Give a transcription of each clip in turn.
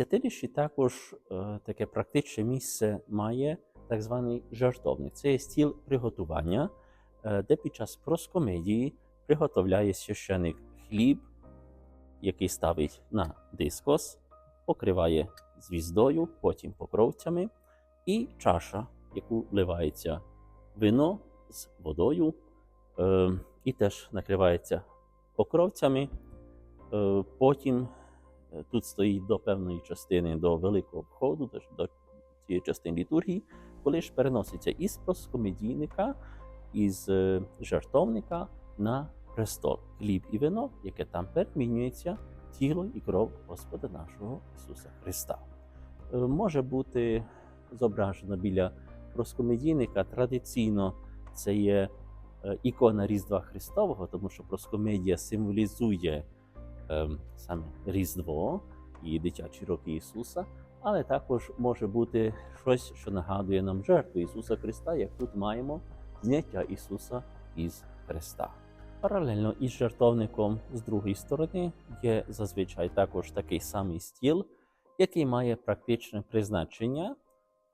святилищі також е, таке практичне місце має так званий жертовник. Це є стіл приготування, е, де під час проскомедії приготовляє священик хліб, який ставить на дискос, покриває звіздою, потім покровцями, і чаша, яку вливається вино з водою, е, і теж накривається покровцями. Потім тут стоїть до певної частини до великого входу, до, цієї частини літургії, коли ж переноситься із проскомедійника, із е, жертовника на престол. Хліб і вино, яке там перемінюється, тіло і кров Господа нашого Ісуса Христа. Е, Може бути зображено біля проскомедійника. Традиційно це є е, ікона Різдва Христового, тому що проскомедія символізує саме Різдво і дитячі роки Ісуса, але також може бути щось, що нагадує нам жертву Ісуса Христа, як тут маємо зняття Ісуса із Христа. Паралельно із жертовником з другої сторони є зазвичай також такий самий стіл, який має практичне призначення.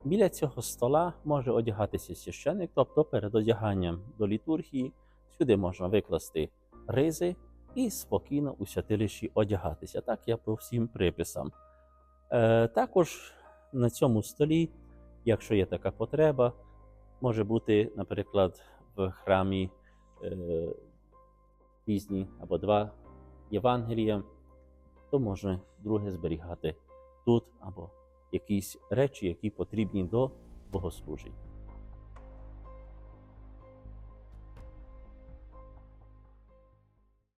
Біля цього стола може одягатися священик, тобто перед одяганням до літургії сюди можна викласти ризи і спокійно у святилищі одягатися. Так я по всім приписам. Е, також на цьому столі, якщо є така потреба, може бути, наприклад, в храмі е, різні або два Євангелія, то можна друге зберігати тут або якісь речі, які потрібні до богослужень.